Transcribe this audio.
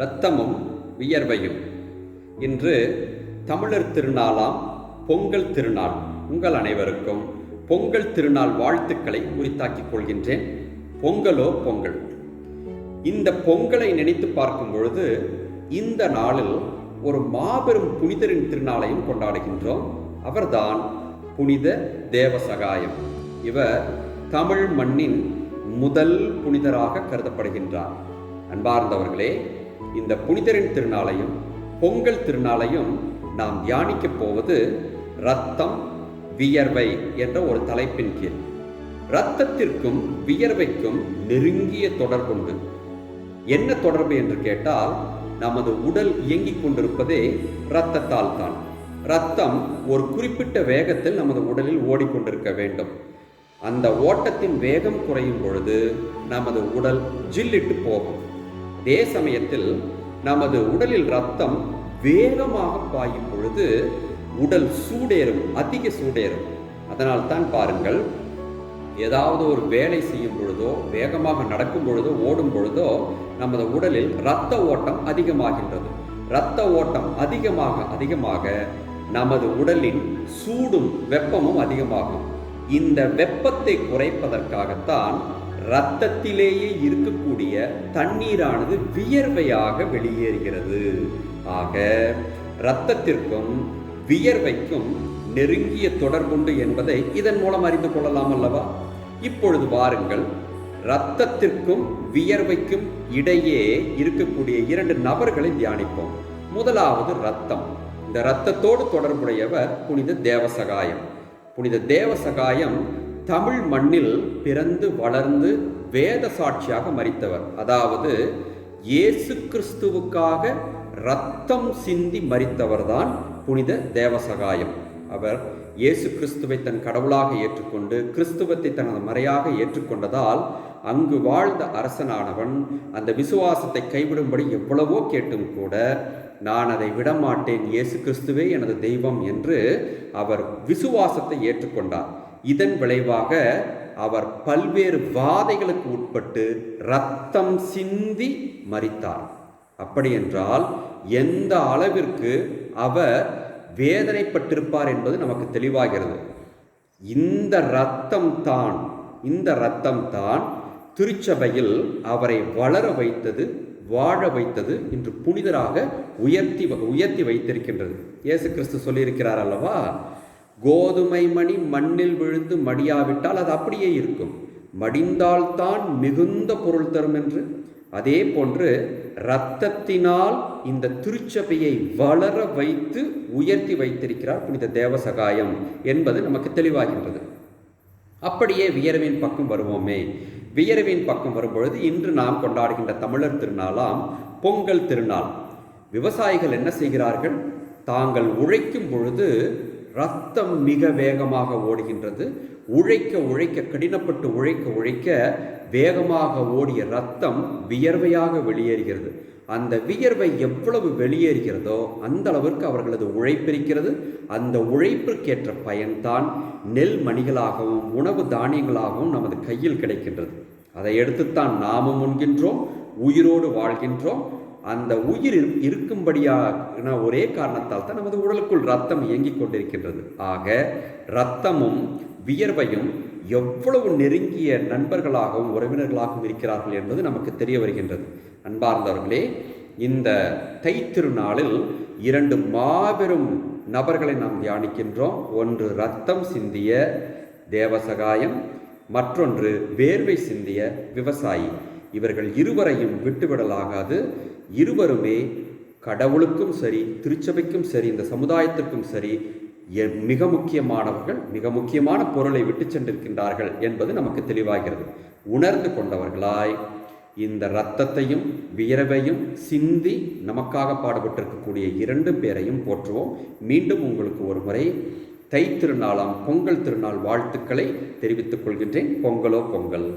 இரத்தமும் வியர்வையும். இன்று தமிழர் திருநாளாம் பொங்கல் திருநாள் உங்கள் அனைவருக்கும் பொங்கல் திருநாள் வாழ்த்துக்களை உரித்தாக்கிக் கொள்கின்றேன். பொங்கலோ பொங்கல். இந்த பொங்கலை நினைத்து பார்க்கும் பொழுது இந்த நாளில் ஒரு மாபெரும் புனிதரின் திருநாளையும் கொண்டாடுகின்றோம். அவர்தான் புனித தேவசகாயம். இவர் தமிழ் மண்ணின் முதல் புனிதராக கருதப்படுகின்றார். அன்பார்ந்தவர்களே இந்த புனிதரின் திருநாளையும் பொங்கல் திருநாளையும் நாம் தியானிக்கப் போவது ரத்தம் வியர்வை என்ற ஒரு தலைப்பின் கீழ். இரத்தத்திற்கும் வியர்வைக்கும் நெருங்கிய தொடர்புண்டு. என்ன தொடர்பு என்று கேட்டால் நமது உடல் இயங்கிக் கொண்டிருப்பதே இரத்தத்தால் தான். இரத்தம் ஒரு குறிப்பிட்ட வேகத்தில் நமது உடலில் ஓடிக்கொண்டிருக்க வேண்டும். அந்த ஓட்டத்தின் வேகம் குறையும் பொழுது நமது உடல் ஜில்லிட்டு போகும். அதே சமயத்தில் நமது உடலில் ரத்தம் வேகமாக பாயும் பொழுது உடல் சூடேறும் அதிக சூடேறும். அதனால் தான் பாருங்கள் ஏதாவது ஒரு வேலை செய்யும் பொழுதோ வேகமாக நடக்கும் பொழுதோ ஓடும் பொழுதோ நமது உடலில் இரத்த ஓட்டம் அதிகமாகின்றது. இரத்த ஓட்டம் அதிகமாக அதிகமாக நமது உடலின் சூடும் வெப்பமும் அதிகமாகும். இந்த வெப்பத்தை குறைப்பதற்காகத்தான் இரத்தத்திலேயே இருக்கக்கூடிய தண்ணீரானது வியர்வையாக வெளியேறுகிறது. ஆக இரத்தத்திற்கும் வியர்வைக்கும் நெருங்கிய தொடர்புண்டு என்பதை இதன் மூலம் அறிந்து கொள்ளலாம் அல்லவா? இப்பொழுது வாருங்கள் இரத்தத்திற்கும் வியர்வைக்கும் இடையே இருக்கக்கூடிய இரண்டு நபர்களை தியானிப்போம். முதலாவது ரத்தம் இந்த இரத்தத்தோடு தொடர்புடையவர் புனித தேவசகாயம். புனித தேவசகாயம் தமிழ் மண்ணில் பிறந்து வளர்ந்து வேத சாட்சியாக மறித்தவர் அதாவது இயேசு கிறிஸ்துவுக்காக ரத்தம் சிந்தி மறித்தவர்தான் புனித தேவசகாயம். அவர் இயேசு கிறிஸ்துவை தன் கடவுளாக ஏற்றுக்கொண்டு கிறிஸ்துவத்தை தனது மறையாக ஏற்றுக்கொண்டதால் அங்கு வாழ்ந்த அரசனானவன் அந்த விசுவாசத்தை கைவிடும்படி எவ்வளவோ கேட்டும் கூட நான் அதை விடமாட்டேன் இயேசு கிறிஸ்துவே எனது தெய்வம் என்று அவர் விசுவாசத்தை ஏற்றுக்கொண்டார். இதன் விளைவாக அவர் பல்வேறு வாதைகளுக்கு உட்பட்டு ரத்தம் சிந்தி மறித்தார் அப்படி என்றால் எந்த அளவிற்கு அவர் வேதனைப்பட்டிருப்பார் என்பது நமக்கு தெளிவாகிறது. இந்த ரத்தம் தான் இந்த ரத்தம் தான் திருச்சபையில் அவரை வளர வைத்தது வாழ வைத்தது இன்று புனிதராக உயர்த்தி உயர்த்தி வைத்திருக்கின்றது. இயேசு கிறிஸ்து சொல்லியிருக்கிறார் அல்லவா? கோதுமை மணி மண்ணில் விழுந்து மடியாவிட்டால் அது அப்படியே இருக்கும். மடிந்தால்தான் மிகுந்த பொருள் தரும் என்று. அதே போன்று இரத்தத்தினால் இந்த திருச்சபையை வளர வைத்து உயர்த்தி வைத்திருக்கிறார் புனித தேவசகாயம் என்பது நமக்கு தெளிவாகின்றது. அப்படியே வியர்வின் பக்கம் வருவோமே. வியர்வின் பக்கம் வரும்பொழுது இன்று நாம் கொண்டாடுகின்ற தமிழர் திருநாளாம் பொங்கல் திருநாள். விவசாயிகள் என்ன செய்கிறார்கள்? தாங்கள் உழைக்கும் பொழுது ரத்தம் மிக வேகமாக ஓடுகின்றது. உழைக்க உழைக்க கடினப்பட்டு உழைக்க உழைக்க வேகமாக ஓடிய ரத்தம் வியர்வையாக வெளியேறுகிறது. அந்த வியர்வை எவ்வளவு வெளியேறுகிறதோ அந்த அளவிற்கு அவர்களது உழைப்பிருக்கிறது அந்த உழைப்பிற்கேற்ற பயன்தான் நெல் மணிகளாகவும் உணவு தானியங்களாகவும் நமது கையில் கிடைக்கின்றது. அதை எடுத்துத்தான் நாமும் உண்கின்றோம் உயிரோடு வாழ்கின்றோம். அந்த உயிர் இருக்கும்படியான ஒரே காரணத்தால் தான் நமது உடலுக்குள் ரத்தம் இயங்கிக் கொண்டிருக்கின்றது. ஆக இரத்தமும் வியர்வையும் எவ்வளவு நெருங்கிய நண்பர்களாகவும் உறவினர்களாகவும் இருக்கிறார்கள் என்பது நமக்கு தெரிய வருகின்றது. அன்பார்ந்தவர்களே இந்த தைத்திருநாளில் இரண்டு மாபெரும் நபர்களை நாம் தியானிக்கின்றோம். ஒன்று ரத்தம் சிந்திய தேவசகாயம் மற்றொன்று வேர்வை சிந்திய விவசாயி. இவர்கள் இருவரையும் விட்டுவிடலாகாது. இருவருமே கடவுளுக்கும் சரி திருச்சபைக்கும் சரி இந்த சமுதாயத்திற்கும் சரி மிக முக்கியமானவர்கள் மிக முக்கியமான பொருளை விட்டு சென்றிருக்கின்றார்கள் என்பது நமக்கு தெளிவாகிறது. உணர்ந்து கொண்டவர்களாய் இந்த இரத்தத்தையும் வியரவையும் சிந்தி நமக்காக பாடுபட்டிருக்கக்கூடிய இரண்டு பேரையும் போற்றுவோம். மீண்டும் உங்களுக்கு ஒரு முறை தை திருநாளாம் பொங்கல் திருநாள் வாழ்த்துக்களை தெரிவித்துக் கொள்கின்றேன். பொங்கலோ பொங்கல்.